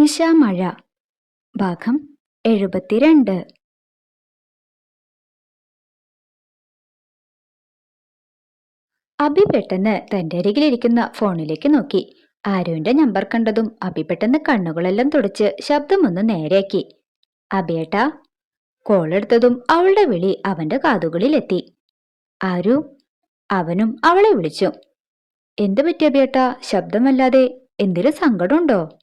നിശാമഴ. ഭാഗം എഴുപത്തിരണ്ട്. അബി പെട്ടെന്ന് തന്റെ അരികിലിരിക്കുന്ന ഫോണിലേക്ക് നോക്കി. ആരുവിന്റെ നമ്പർ കണ്ടതും അബി പെട്ടെന്ന് കണ്ണുകളെല്ലാം തുടച്ച് ശബ്ദമൊന്ന് നേരെയാക്കി. അബിയേട്ടാ കോൾ എടുത്തതും അവളുടെ വിളി അവന്റെ കാതുകളിലെത്തി. ആരു? അവനും അവളെ വിളിച്ചു. എന്ത് പറ്റി അബിയേട്ടാ ശബ്ദമല്ലാതെ എന്തിലും സങ്കടമുണ്ടോ?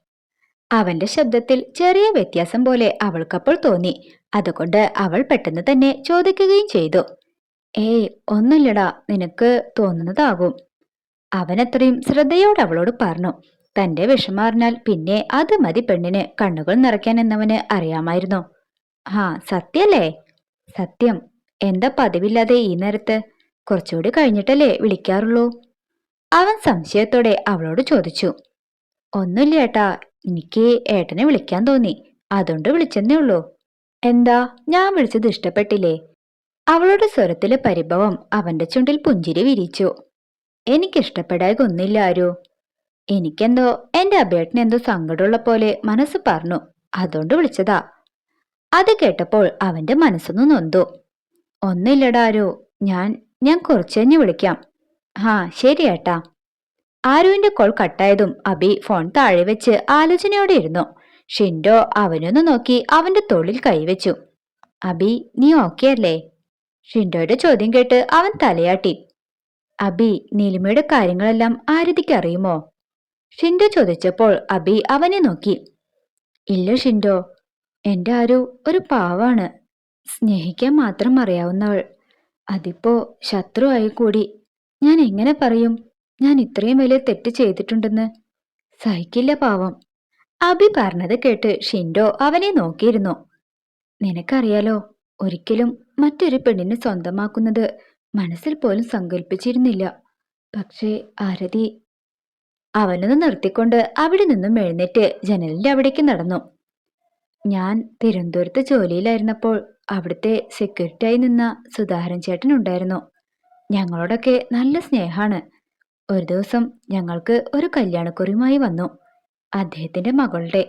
അവന്റെ ശബ്ദത്തിൽ ചെറിയ വ്യത്യാസം പോലെ അവൾക്കപ്പോൾ തോന്നി. അതുകൊണ്ട് അവൾ പെട്ടെന്ന് തന്നെ ചോദിക്കുകയും ചെയ്തു. ഏയ് ഒന്നുമില്ലടാ നിനക്ക് തോന്നുന്നതാകും. അവനത്രയും ശ്രദ്ധയോടെ അവളോട് പറഞ്ഞു. തന്റെ വിഷമാറിഞ്ഞാൽ പിന്നെ അത് മതി പെണ്ണിന് കണ്ണുകൾ നിറയ്ക്കാൻ എന്നവന് അറിയാമായിരുന്നു. ആ സത്യല്ലേ? സത്യം. എന്താ പതിവില്ലാതെ ഈ നേരത്ത്? കുറച്ചുകൂടി കഴിഞ്ഞിട്ടല്ലേ വിളിക്കാറുള്ളൂ? അവൻ സംശയത്തോടെ അവളോട് ചോദിച്ചു. ഒന്നുമില്ല ഏട്ടാ എനിക്ക് ഏട്ടനെ വിളിക്കാൻ തോന്നി. അതുകൊണ്ട് വിളിച്ചെന്നേ ഉള്ളൂ. എന്താ? ഞാൻ വിളിച്ചത് ഇഷ്ടപ്പെട്ടില്ലേ? അവളുടെ സ്വരത്തിലെ പരിഭവം അവന്റെ ചുണ്ടിൽ പുഞ്ചിരി വിരിച്ചു. എനിക്കിഷ്ടപ്പെടാൻ ഒന്നില്ല ആരോ. എനിക്കെന്തോ എന്റെ അഭേട്ടന് എന്തോ സങ്കടമുള്ള പോലെ മനസ്സ് പറഞ്ഞു അതുകൊണ്ട് വിളിച്ചതാ. അത് കേട്ടപ്പോൾ അവന്റെ മനസ്സൊന്ന് നൊന്തു. ഒന്നില്ലടാ ആരോ. ഞാൻ ഞാൻ കഴിഞ്ഞ് വിളിക്കാം. ഹാ ശരി ഏട്ടാ. ആരുവിന്റെ കോൾ കട്ടായതും അബി ഫോൺ താഴെ വെച്ച് ആലോചനയോടെ ഇരുന്നു. ഷിൻഡോ അവനൊന്ന് നോക്കി അവന്റെ തോളിൽ കൈവച്ചു അബി നീ ഓക്കെ അല്ലേ? ഷിൻഡോയുടെ ചോദ്യം കേട്ട് അവൻ തലയാട്ടി. അബി നീലിമയുടെ കാര്യങ്ങളെല്ലാം ആരതിക്ക് അറിയുമോ? ഷിൻഡോ ചോദിച്ചപ്പോൾ അബി അവനെ നോക്കി. ഇല്ല ഷിൻഡോ എന്റെ ആരു ഒരു പാവാണ്. സ്നേഹിക്കാൻ മാത്രം അറിയാവുന്നവൾ. അതിപ്പോ ശത്രുവായി കൂടി ഞാൻ എങ്ങനെ പറയും? ഞാൻ ഇത്രയും വലിയ തെറ്റ് ചെയ്തിട്ടുണ്ടെന്ന്? സഹിക്കില്ല പാവം. അബി പറഞ്ഞത് കേട്ട് ഷിൻഡോ അവനെ നോക്കിയിരുന്നു. നിനക്കറിയാലോ ഒരിക്കലും മറ്റൊരു പെണ്ണിനെ സ്വന്തമാക്കുന്നത് മനസ്സിൽ പോലും സങ്കല്പിച്ചിരുന്നില്ല പക്ഷേ ആരതി അവനൊന്ന് നിർത്തിക്കൊണ്ട് അവിടെ നിന്നും എഴുന്നേറ്റ് ജനലിന്റെ അവിടേക്ക് നടന്നു. ഞാൻ തിരുവനന്തപുരത്ത് ജോലിയിലായിരുന്നപ്പോൾ അവിടുത്തെ സെക്യൂരിറ്റിയായി നിന്ന സുധാരൻ ചേട്ടൻ ഉണ്ടായിരുന്നു. ഞങ്ങളോടൊക്കെ നല്ല സ്നേഹാണ് ഒരു ദിവസം ഞങ്ങൾക്ക് ഒരു കല്യാണക്കുറിയുമായി വന്നു. അദ്ദേഹത്തിന്റെ മകളുടെ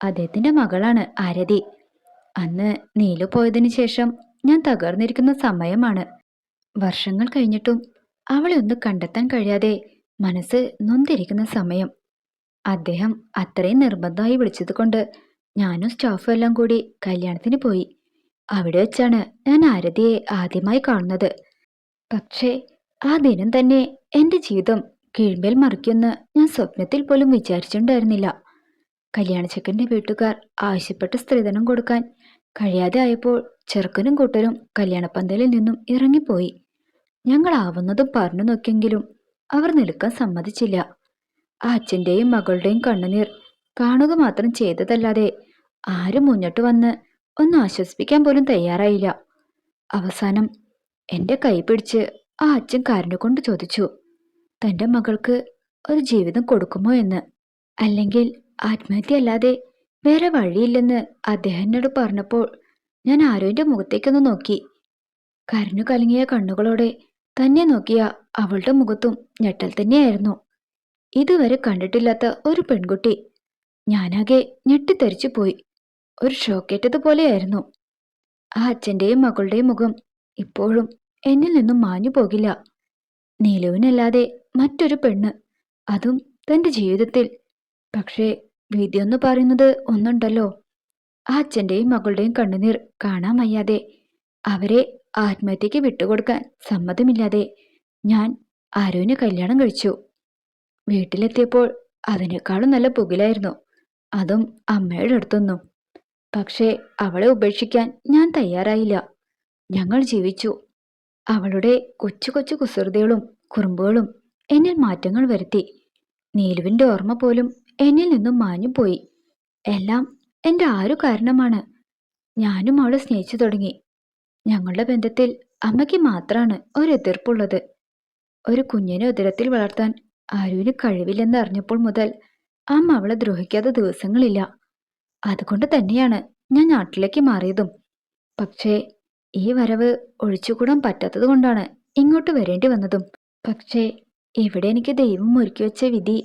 അദ്ദേഹത്തിന്റെ മകളാണ് ആരതി. അന്ന് നീലു പോയതിനു ശേഷം ഞാൻ തകർന്നിരിക്കുന്ന സമയമാണ്. വർഷങ്ങൾ കഴിഞ്ഞിട്ടും അവളെ ഒന്ന് കണ്ടെത്താൻ കഴിയാതെ മനസ്സ് നൊന്തിരിക്കുന്ന സമയം. അദ്ദേഹം അത്രയും നിർബന്ധമായി വിളിച്ചത് കൊണ്ട് ഞാനും സ്റ്റാഫും എല്ലാം കൂടി കല്യാണത്തിന് പോയി. അവിടെ വെച്ചാണ് ഞാൻ ആരതിയെ ആദ്യമായി കാണുന്നത്. പക്ഷേ ആ ദിനം തന്നെ എന്റെ ജീവിതം കീഴ്മേൽ മറിക്കുമെന്ന് ഞാൻ സ്വപ്നത്തിൽ പോലും വിചാരിച്ചിട്ടുണ്ടായിരുന്നില്ല. കല്യാണച്ചക്കന്റെ വീട്ടുകാർ ആവശ്യപ്പെട്ട സ്ത്രീധനം കൊടുക്കാൻ കഴിയാതെ ആയപ്പോൾ ചെറുക്കനും കൂട്ടരും കല്യാണപ്പന്തലിൽ നിന്നും ഇറങ്ങിപ്പോയി. ഞങ്ങൾ ആവുന്നതും പറഞ്ഞു നോക്കിയെങ്കിലും അവർ നിൽക്കാൻ സമ്മതിച്ചില്ല. ആ അച്ഛന്റെയും മകളുടെയും കണ്ണുനീർ കാണുക മാത്രം ചെയ്തതല്ലാതെ ആരും മുന്നോട്ട് വന്ന് ഒന്ന് ആശ്വസിപ്പിക്കാൻ പോലും തയ്യാറായില്ല. അവസാനം എന്റെ കൈ പിടിച്ച് ആ അച്ഛൻ കൊണ്ട് ചോദിച്ചു തന്റെ മകൾക്ക് ഒരു ജീവിതം കൊടുക്കുമോ എന്ന്? അല്ലെങ്കിൽ ആത്മഹത്യ അല്ലാതെ വേറെ വഴിയില്ലെന്ന് അദ്ദേഹം എന്നോട് പറഞ്ഞപ്പോൾ ഞാൻ ആരോന്റെ മുഖത്തേക്കൊന്ന് നോക്കി. കരഞ്ഞു കലങ്ങിയ കണ്ണുകളോടെ തന്നെ നോക്കിയ അവളുടെ മുഖത്തും ഞെട്ടൽ തന്നെയായിരുന്നു. ഇതുവരെ കണ്ടിട്ടില്ലാത്ത ഒരു പെൺകുട്ടി ഞാനാകെ ഞെട്ടിത്തെറിച്ചു പോയി. ഒരു ഷോക്കേറ്റതുപോലെയായിരുന്നു. ആ അച്ഛന്റെയും മകളുടെയും മുഖം ഇപ്പോഴും എന്നിൽ നിന്നും മാഞ്ഞു പോകില്ല. നീലുവിനല്ലാതെ മറ്റൊരു പെണ്ണ്. അതും തന്റെ ജീവിതത്തിൽ. പക്ഷേ വിധിയൊന്നു പറയുന്നത് ഒന്നുണ്ടല്ലോ. അച്ഛന്റെയും മകളുടെയും കണ്ണുനീർ കാണാൻ വയ്യാതെ. അവരെ ആത്മഹത്യക്ക് വിട്ടുകൊടുക്കാൻ സമ്മതമില്ലാതെ ഞാൻ അരുവിന് കല്യാണം കഴിച്ചു. വീട്ടിലെത്തിയപ്പോൾ അതിനേക്കാളും നല്ല പുകിലായിരുന്നു. അതും അമ്മയുടെ അടുത്തൊന്നും. പക്ഷേ അവളെ ഉപേക്ഷിക്കാൻ ഞാൻ തയ്യാറായില്ല. ഞങ്ങൾ ജീവിച്ചു. അവളുടെ കൊച്ചു കൊച്ചു കുസൃതികളും കുറുമ്പുകളും എന്നിൽ മാറ്റങ്ങൾ വരുത്തി. നീലുവിന്റെ ഓർമ്മ പോലും എന്നിൽ നിന്നും മാഞ്ഞു പോയി. എല്ലാം എന്റെ ആരു കാരണമാണ്? ഞാനും അവളെ സ്നേഹിച്ചു തുടങ്ങി. ഞങ്ങളുടെ ബന്ധത്തിൽ അമ്മയ്ക്ക് മാത്രമാണ് ഒരു എതിർപ്പുള്ളത്. ഒരു കുഞ്ഞിനെ ഉദരത്തിൽ വളർത്താൻ ആരുവിന് കഴിവില്ലെന്ന് അറിഞ്ഞപ്പോൾ മുതൽ അമ്മ അവളെ ദ്രോഹിക്കാത്ത ദിവസങ്ങളില്ല. അതുകൊണ്ട് തന്നെയാണ് ഞാൻ നാട്ടിലേക്ക് മാറിയതും. പക്ഷേ ഈ വരവ് ഒഴിച്ചുകൂടാൻ പറ്റാത്തത് കൊണ്ടാണ് ഇങ്ങോട്ട് വരേണ്ടി വന്നതും. പക്ഷേ ഇവിടെ എനിക്ക് ദൈവം ഒരുക്കി വെച്ച വിധി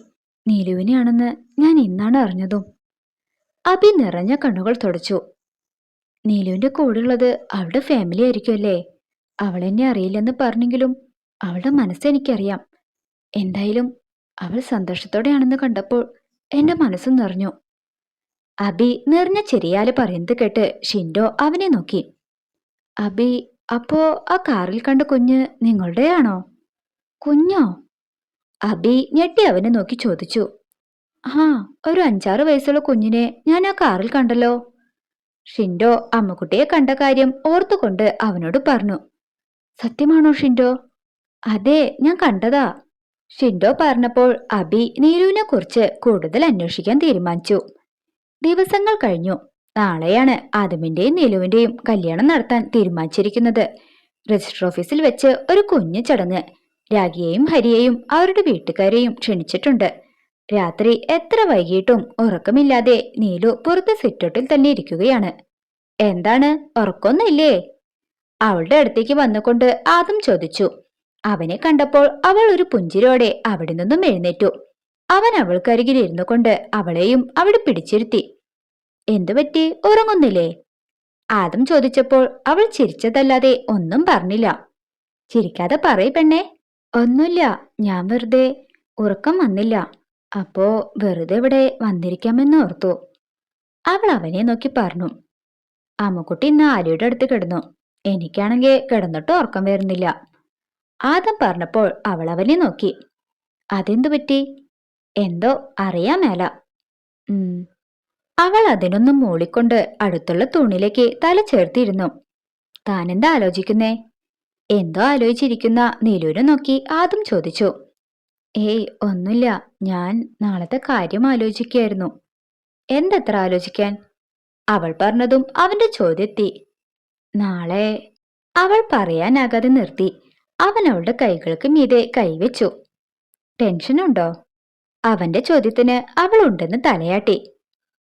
നീലുവിനെയാണെന്ന് ഞാൻ ഇന്നാണ് അറിഞ്ഞതും. അബി നിറഞ്ഞ കണ്ണുകൾ തുടച്ചു. നീലുവിന്റെ കൂടെയുള്ളത് അവളുടെ ഫാമിലി ആയിരിക്കുമല്ലേ അവളെന്നെ അറിയില്ലെന്ന് പറഞ്ഞെങ്കിലും അവളുടെ മനസ്സെനിക്കറിയാം എന്തായാലും അവൾ സന്തോഷത്തോടെയാണെന്ന് കണ്ടപ്പോൾ എന്റെ മനസ്സ് നിറഞ്ഞു. അബി നിറഞ്ഞ ചെറിയാൽ പറയുന്നത് കേട്ട് ഷിൻഡോ അവനെ നോക്കി. അബി അപ്പോ ആ കാറിൽ കണ്ട കുഞ്ഞ് നിങ്ങളുടെയാണോ? കുഞ്ഞോ? അബി ഞെട്ടി അവനെ നോക്കി ചോദിച്ചു. ആ ഒരു അഞ്ചാറ് വയസ്സുള്ള കുഞ്ഞിനെ ഞാൻ ആ കാറിൽ കണ്ടല്ലോ. ഷിൻഡോ അമ്മക്കുട്ടിയെ കണ്ട കാര്യം ഓർത്തുകൊണ്ട് അവനോട് പറഞ്ഞു. സത്യമാണോ ഷിൻഡോ? അതെ ഞാൻ കണ്ടതാ. ഷിൻഡോ പറഞ്ഞപ്പോൾ അബി നീലുവിനെ കുറിച്ച് കൂടുതൽ അന്വേഷിക്കാൻ തീരുമാനിച്ചു. ദിവസങ്ങൾ കഴിഞ്ഞു. നാളെയാണ് ആദമിന്റെയും നീലുവിന്റെയും കല്യാണം നടത്താൻ തീരുമാനിച്ചിരിക്കുന്നത്. രജിസ്റ്റർ ഓഫീസിൽ വെച്ച് ഒരു കുഞ്ഞു ചടങ്ങ്. രാഗിയെയും ഹരിയെയും അവരുടെ വീട്ടുകാരെയും ക്ഷണിച്ചിട്ടുണ്ട്. രാത്രി എത്ര വൈകിട്ടും ഉറക്കമില്ലാതെ നീലു പുറത്ത് സിറ്റൗട്ടിൽ തന്നെ ഇരിക്കുകയാണ്. എന്താണ്? ഉറക്കൊന്നുമില്ലേ? അവളുടെ അടുത്തേക്ക് വന്നുകൊണ്ട് ആദം ചോദിച്ചു. അവനെ കണ്ടപ്പോൾ അവൾ ഒരു പുഞ്ചിരോടെ അവിടെ നിന്നും എഴുന്നേറ്റു. അവൻ അവൾക്കരികിൽ ഇരുന്നു കൊണ്ട് അവളെയും അവിടെ പിടിച്ചിരുത്തി. എന്തു പറ്റി? ഉറങ്ങുന്നില്ലേ? ആദം ചോദിച്ചപ്പോൾ അവൾ ചിരിച്ചതല്ലാതെ ഒന്നും പറഞ്ഞില്ല. ചിരിക്കാതെ പറയ പെണ്ണേ. ഒന്നുമില്ല ഞാൻ വെറുതെ ഉറക്കം വന്നില്ല. അപ്പോ വെറുതെ ഇവിടെ വന്നിരിക്കാമെന്ന് ഓർത്തു. അവൾ അവനെ നോക്കി പറഞ്ഞു. അമ്മക്കുട്ടി ഇന്ന് ആലിയുടെ അടുത്ത് കിടന്നു. എനിക്കാണെങ്കിൽ കിടന്നിട്ട് ഉറക്കം വരുന്നില്ല. ആദം പറഞ്ഞപ്പോൾ അവൾ അവനെ നോക്കി. അതെന്തു പറ്റി? എന്തോ അറിയാമേല. അവൾ അതിനൊന്നും മൂളിക്കൊണ്ട് അടുത്തുള്ള തൂണിലേക്ക് തല ചേർത്തിരുന്നു. എന്താ ആലോചിക്കുന്നേ? എന്തോ ആലോചിച്ചിരിക്കുന്ന നീലുവിനെ നോക്കി ആദ്യം ചോദിച്ചു. ഏയ് ഒന്നുമില്ല. ഞാൻ നാളത്തെ കാര്യം ആലോചിക്കുകയായിരുന്നു. എന്തെത്ര ആലോചിക്കാൻ? അവൾ പറഞ്ഞതും അവന്റെ ചോദ്യത്തി. നാളെ അവൾ പറയാനാകാതെ നിർത്തി. അവൻ അവളുടെ കൈകൾക്ക് മീതെ കൈവച്ചു. ടെൻഷനുണ്ടോ? അവന്റെ ചോദ്യത്തിന് അവൾ ഉണ്ടെന്ന് തലയാട്ടി.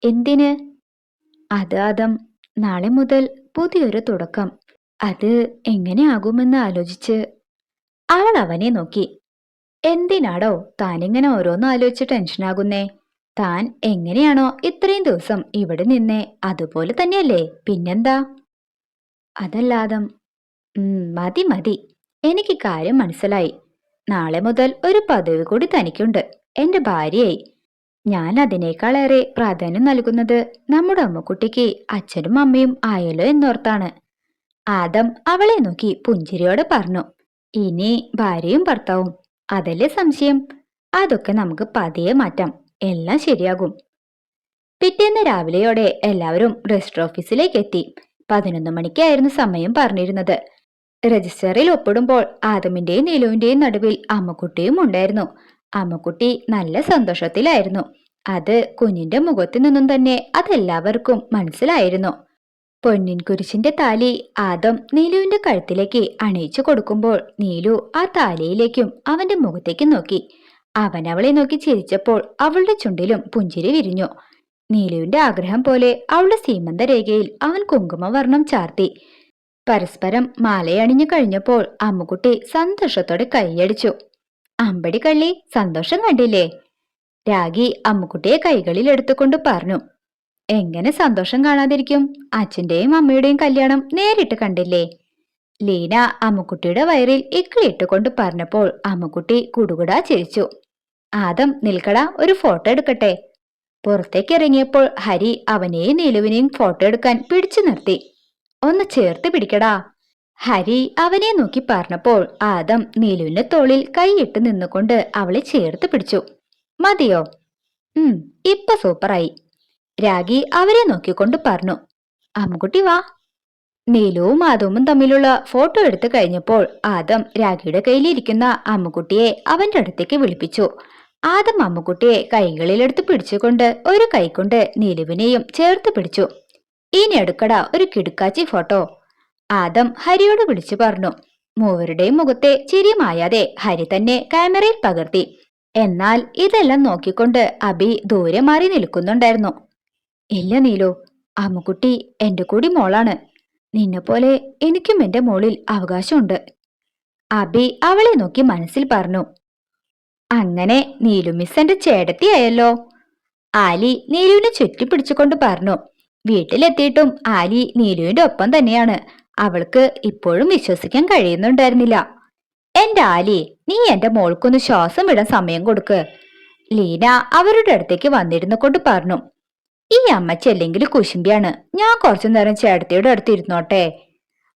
എന്തിന്? അത് അതം നാളെ മുതൽ പുതിയൊരു തുടക്കം. അത് എങ്ങനെയാകുമെന്ന് ആലോചിച്ച്. അവൾ അവനെ നോക്കി. എന്തിനാടോ താനിങ്ങനെ ഓരോന്നും ആലോചിച്ച് ടെൻഷനാകുന്നേ താൻ എങ്ങനെയാണോ ഇത്രയും ദിവസം ഇവിടെ നിന്നേ? അതുപോലെ തന്നെയല്ലേ? പിന്നെന്താ? അതല്ലാതം മതി മതി. എനിക്ക് കാര്യം മനസ്സിലായി. നാളെ മുതൽ ഒരു പദവി കൂടി തനിക്കുണ്ട്. എന്റെ ഭാര്യയായി. ഞാൻ അതിനേക്കാളേറെ പ്രാധാന്യം നൽകുന്നത് നമ്മുടെ അമ്മക്കുട്ടിക്ക് അച്ഛനും അമ്മയും ആയല്ലോ എന്നോർത്താണ്. ആദം അവളെ നോക്കി പുഞ്ചിരിയോടെ പറഞ്ഞു ഇനി ഭാര്യയും ഭർത്താവും അതല്ലേ സംശയം? അതൊക്കെ നമുക്ക് പതിയെ മാറ്റാം എല്ലാം ശരിയാകും. പിറ്റേന്ന് രാവിലെയോടെ എല്ലാവരും രജിസ്റ്റർ ഓഫീസിലേക്ക് എത്തി പതിനൊന്ന് മണിക്കായിരുന്നു സമയം പറഞ്ഞിരുന്നത്. രജിസ്റ്ററിൽ ഒപ്പിടുമ്പോൾ ആദമിന്റെയും നീലുവിന്റെയും നടുവിൽ അമ്മക്കുട്ടിയും ഉണ്ടായിരുന്നു. അമ്മക്കുട്ടി നല്ല സന്തോഷത്തിലായിരുന്നു. അത് കുഞ്ഞിന്റെ മുഖത്തു നിന്നും തന്നെ അതെല്ലാവർക്കും മനസ്സിലായിരുന്നു. പൊന്നിൻ കുരിശിന്റെ താലി ആദം നീലുവിന്റെ കഴുത്തിലേക്ക് അണിയിച്ചു കൊടുക്കുമ്പോൾ നീലു ആ താലിയിലേക്കും അവന്റെ മുഖത്തേക്കും നോക്കി. അവൻ അവളെ നോക്കി ചിരിച്ചപ്പോൾ അവളുടെ ചുണ്ടിലും പുഞ്ചിരി വിരിഞ്ഞു. നീലുവിന്റെ ആഗ്രഹം പോലെ അവളുടെ സീമന്ത രേഖയിൽ അവൻ കുങ്കുമവർണം ചാർത്തി. പരസ്പരം മാലയണിഞ്ഞു കഴിഞ്ഞപ്പോൾ അമ്മുകുട്ടി സന്തോഷത്തോടെ കൈയടിച്ചു. അമ്പടി കള്ളി സന്തോഷം കണ്ടില്ലേ? രാഗി അമ്മുക്കുട്ടിയെ കൈകളിൽ എടുത്തുകൊണ്ട് പറഞ്ഞു. എങ്ങനെ സന്തോഷം കാണാതിരിക്കും? അച്ഛന്റെയും അമ്മയുടെയും കല്യാണം നേരിട്ട് കണ്ടില്ലേ? ലീന അമ്മുക്കുട്ടിയുടെ വയറിൽ ഇക്കിളിട്ടുകൊണ്ട് പറഞ്ഞപ്പോൾ അമ്മുക്കുട്ടി കുടുകുടാ ചിരിച്ചു. ആദം നിൽക്കട ഒരു ഫോട്ടോ എടുക്കട്ടെ. പുറത്തേക്ക് ഇറങ്ങിയപ്പോൾ ഹരി അവനെയും നീലുവിനെയും ഫോട്ടോ എടുക്കാൻ പിടിച്ചു നിർത്തി. ഒന്ന് ചേർത്ത് പിടിക്കടാ. ഹരി അവനെ നോക്കി പറഞ്ഞപ്പോൾ ആദം നീലുവിന്റെ തോളിൽ കൈയിട്ട് നിന്നുകൊണ്ട് അവളെ ചേർത്ത് പിടിച്ചു. മതിയോ? ഉം ഇപ്പൊ സൂപ്പറായി. രാഗി അവരെ നോക്കിക്കൊണ്ട് പറഞ്ഞു. അമ്മുകുട്ടി വാ. നീലുവും ആദവും തമ്മിലുള്ള ഫോട്ടോ എടുത്തു കഴിഞ്ഞപ്പോൾ ആദം രാഗിയുടെ കയ്യിലിരിക്കുന്ന അമ്മുക്കുട്ടിയെ അവന്റെ അടുത്തേക്ക് വിളിപ്പിച്ചു. ആദം അമ്മുക്കുട്ടിയെ കൈകളിലെടുത്ത് പിടിച്ചുകൊണ്ട് ഒരു കൈകൊണ്ട് നീലുവിനെയും ചേർത്ത് പിടിച്ചു. ഇനി എടുക്കടാ ഒരു കിടുക്കാച്ചി ഫോട്ടോ. ആദം ഹരിയോട് വിളിച്ചു പറഞ്ഞു. മൂവരുടെയും മുഖത്തെ ചിരി മായാതെ ഹരി തന്നെ ക്യാമറയിൽ പകർത്തി. എന്നാൽ ഇതെല്ലാം നോക്കിക്കൊണ്ട് അബി ദൂരെ മാറി നിൽക്കുന്നുണ്ടായിരുന്നു. ഇല്ല നീലു അമ്മുക്കുട്ടി എന്റെ കൂടി മോളാണ്. നിന്നെപ്പോലെ എനിക്കും എന്റെ മോളിൽ അവകാശമുണ്ട്. അബി അവളെ നോക്കി മനസ്സിൽ പറഞ്ഞു. അങ്ങനെ നീലു മിസ് എന്റെ ചേടത്തിയായല്ലോ ആലി നീലുവിനെ ചുറ്റിപ്പിടിച്ചുകൊണ്ട് പറഞ്ഞു. വീട്ടിലെത്തിയിട്ടും ആലി നീലുവിന്റെ ഒപ്പം തന്നെയാണ്. അവൾക്ക് ഇപ്പോഴും വിശ്വസിക്കാൻ കഴിയുന്നുണ്ടായിരുന്നില്ല. എന്റെ ആലി നീ എന്റെ മോൾക്കൊന്ന് ശ്വാസം വിടാൻ സമയം കൊടുക്ക് ലീന അവരുടെ അടുത്തേക്ക് വന്നിരുന്നു കൊണ്ട് പറഞ്ഞു. ഈ അമ്മച്ചി അല്ലെങ്കിൽ കുശുമ്പിയാണ്. ഞാൻ കുറച്ചു നേരം ചേട്ടത്തിയുടെ അടുത്ത് ഇരുന്നോട്ടെ.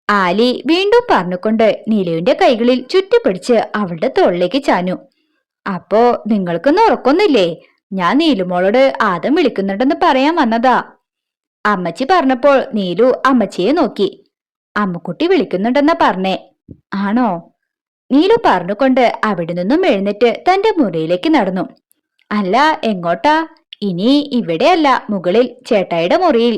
ആലി വീണ്ടും പറഞ്ഞുകൊണ്ട് നീലുവിന്റെ കൈകളിൽ ചുറ്റിപ്പിടിച്ച് അവളുടെ തോളിലേക്ക് ചാഞ്ഞു. അപ്പോ നിങ്ങൾക്കൊന്നും ഉറക്കൊന്നുമില്ലേ? ഞാൻ നീലുമോളോട് ആദം വിളിക്കുന്നുണ്ടെന്ന് പറയാൻ വന്നതാ. അമ്മച്ചി പറഞ്ഞപ്പോൾ നീലു അമ്മച്ചിയെ നോക്കി. അമ്മക്കുട്ടി വിളിക്കുന്നുണ്ടെന്നാ പറഞ്ഞേ. ആണോ? നീലു പറഞ്ഞുകൊണ്ട് അവിടെ നിന്നും എഴുന്നേറ്റ് തന്റെ മുറിയിലേക്ക് നടന്നു. അല്ല എങ്ങോട്ടാ? ഇനി ഇവിടെയല്ല മുകളിൽ ചേട്ടായിയുടെ മുറിയിൽ.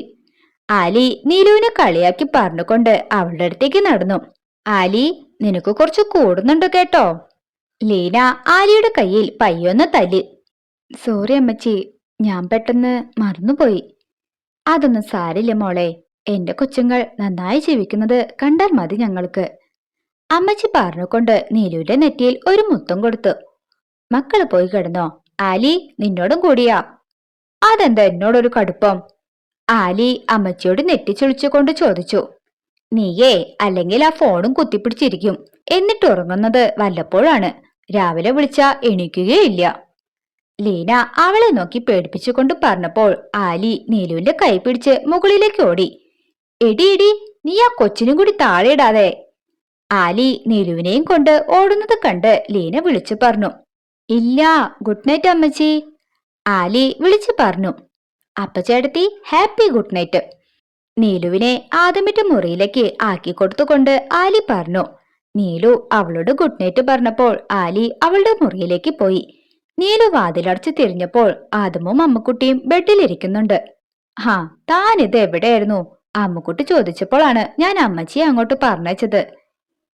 ആലി നീലുവിനെ കളിയാക്കി പറഞ്ഞുകൊണ്ട് അവളുടെ അടുത്തേക്ക് നടന്നു. ആലി നിനക്ക് കുറച്ച് കൂടുന്നുണ്ട് കേട്ടോ? ലീന ആലിയുടെ കയ്യിൽ പയ്യൊന്ന് തല്ലി. സോറി അമ്മച്ചി ഞാൻ പെട്ടെന്ന് മറന്നുപോയി. അതൊന്നും സാരില്ല മോളെ. എന്റെ കൊച്ചുങ്ങൾ നന്നായി ജീവിക്കുന്നത് കണ്ടാൽ മതി ഞങ്ങൾക്ക്. അമ്മച്ചി പറഞ്ഞുകൊണ്ട് നീലുവിന്റെ നെറ്റിയിൽ ഒരു മുത്തം കൊടുത്തു. മക്കൾ പോയി കിടന്നോ? ആലി നിന്നോടും കൂടിയാ. അതെന്താ എന്നോടൊരു കടുപ്പം? ആലി അമ്മച്ചിയോട് നെറ്റിച്ചൊളിച്ചുകൊണ്ട് ചോദിച്ചു. നീയേ അല്ലെങ്കിൽ ആ ഫോണും കുത്തിപ്പിടിച്ചിരിക്കും. എന്നിട്ട് ഉറങ്ങുന്നത് വല്ലപ്പോഴാണ്. രാവിലെ വിളിച്ച എണീക്കുകയില്ല. ലീന അവളെ നോക്കി പേടിപ്പിച്ചുകൊണ്ട് പറഞ്ഞപ്പോൾ ആലി നീലുവിന്റെ കൈ പിടിച്ച് മുകളിലേക്ക് ഓടി. എടി എടി നീ ആ കൊച്ചിനും കൂടി താഴെയിടാതെ ആലി നീലുവിനെയും കൊണ്ട് ഓടുന്നത് കണ്ട് ലീന വിളിച്ചു പറഞ്ഞു. ഇല്ല ഗുഡ് നൈറ്റ് അമ്മച്ചി. ആലി വിളിച്ചു പറഞ്ഞു. അപ്പ ചേട്ടത്തി ഹാപ്പി ഗുഡ് നൈറ്റ് നീലുവിനെ ആദ്യമിട്ട് മുറിയിലേക്ക് ആക്കി കൊടുത്തുകൊണ്ട് ആലി പറഞ്ഞു. നീലു അവളോട് ഗുഡ് നൈറ്റ് പറഞ്ഞപ്പോൾ ആലി അവളുടെ മുറിയിലേക്ക് പോയി. നീലു വാതിലടച്ച് തിരിഞ്ഞപ്പോൾ ആദമും അമ്മക്കുട്ടിയും ബെഡിലിരിക്കുന്നുണ്ട്. ഹാ താനിത് എവിടെയായിരുന്നു? അമ്മക്കുട്ടി ചോദിച്ചപ്പോഴാണ് ഞാൻ അമ്മച്ചിയെ അങ്ങോട്ട് പറഞ്ഞയച്ചത്.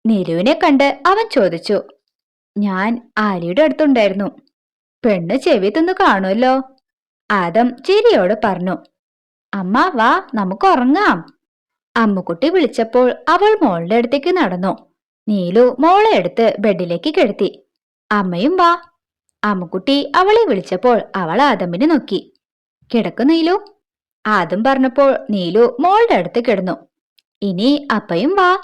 നിരുവിനെ കണ്ട് അവൻ ചോദിച്ചു ഞാൻ ആലിയുടെ അടുത്തുണ്ടായിരുന്നു. പെണ്ണ് ചെവി തിന്നു കാണുമല്ലോ? ആദം ചിരിയോട് പറഞ്ഞു അമ്മ വാ നമുക്ക് ഉറങ്ങാം. അമ്മുക്കുട്ടി വിളിച്ചപ്പോൾ അവൾ മോളുടെ അടുത്തേക്ക് നടന്നു. നീലു മോളെ എടുത്ത് ബെഡിലേക്ക് കിടത്തി അമ്മയും വാ. അമ്മുക്കുട്ടി അവളെ വിളിച്ചപ്പോൾ അവൾ ആദമിനെ നോക്കി. കിടക്കു നീലു. ആദം പറഞ്ഞപ്പോൾ നീലു മോളുടെ അടുത്ത് കിടന്നു. ഇനി അപ്പയും വാ.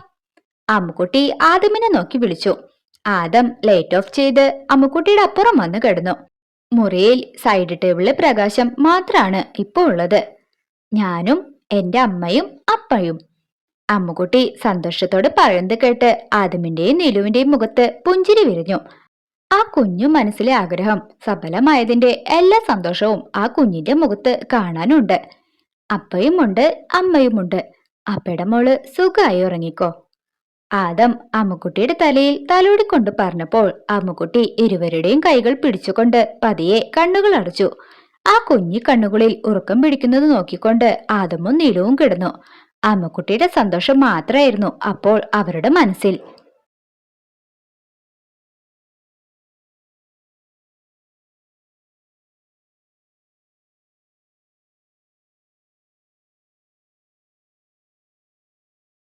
അമ്മുക്കുട്ടി ആദമിനെ നോക്കി വിളിച്ചു. ആദം ലൈറ്റ് ഓഫ് ചെയ്ത് അമ്മുക്കുട്ടിയുടെ അപ്പുറം വന്ന് കിടന്നു. മുറിയിൽ സൈഡ് ടേബിളിലെ പ്രകാശം മാത്രാണ് ഇപ്പോൾ ഉള്ളത്. ഞാനും എന്റെ അമ്മയും അപ്പയും. അമ്മുക്കുട്ടി സന്തോഷത്തോടെ പറയുന്നത് കേട്ട് ആദമിന്റെയും നീലുവിന്റെയും മുഖത്ത് പുഞ്ചിരി വിരിഞ്ഞു. ആ കുഞ്ഞു മനസ്സിലെ ആഗ്രഹം സഫലമായതിന്റെ എല്ലാ സന്തോഷവും ആ കുഞ്ഞിന്റെ മുഖത്ത് കാണാനുണ്ട്. അപ്പയുമുണ്ട് അമ്മയുമുണ്ട്. അപ്പയുടെ മോൾ സുഖമായി ഉറങ്ങിക്കോ. ആദം അമ്മുക്കുട്ടിയുടെ തലയിൽ തലോടിക്കൊണ്ട് പറഞ്ഞപ്പോൾ അമ്മുക്കുട്ടി ഇരുവരുടെയും കൈകൾ പിടിച്ചുകൊണ്ട് പതിയെ കണ്ണുകൾ അടച്ചു. ആ കുഞ്ഞി കണ്ണുകളിൽ ഉറക്കം പിടിക്കുന്നത് നോക്കിക്കൊണ്ട് ആദമും നീലവും കിടന്നു. അമ്മുക്കുട്ടിയുടെ സന്തോഷം മാത്രമായിരുന്നു അപ്പോൾ അവരുടെ മനസ്സിൽ.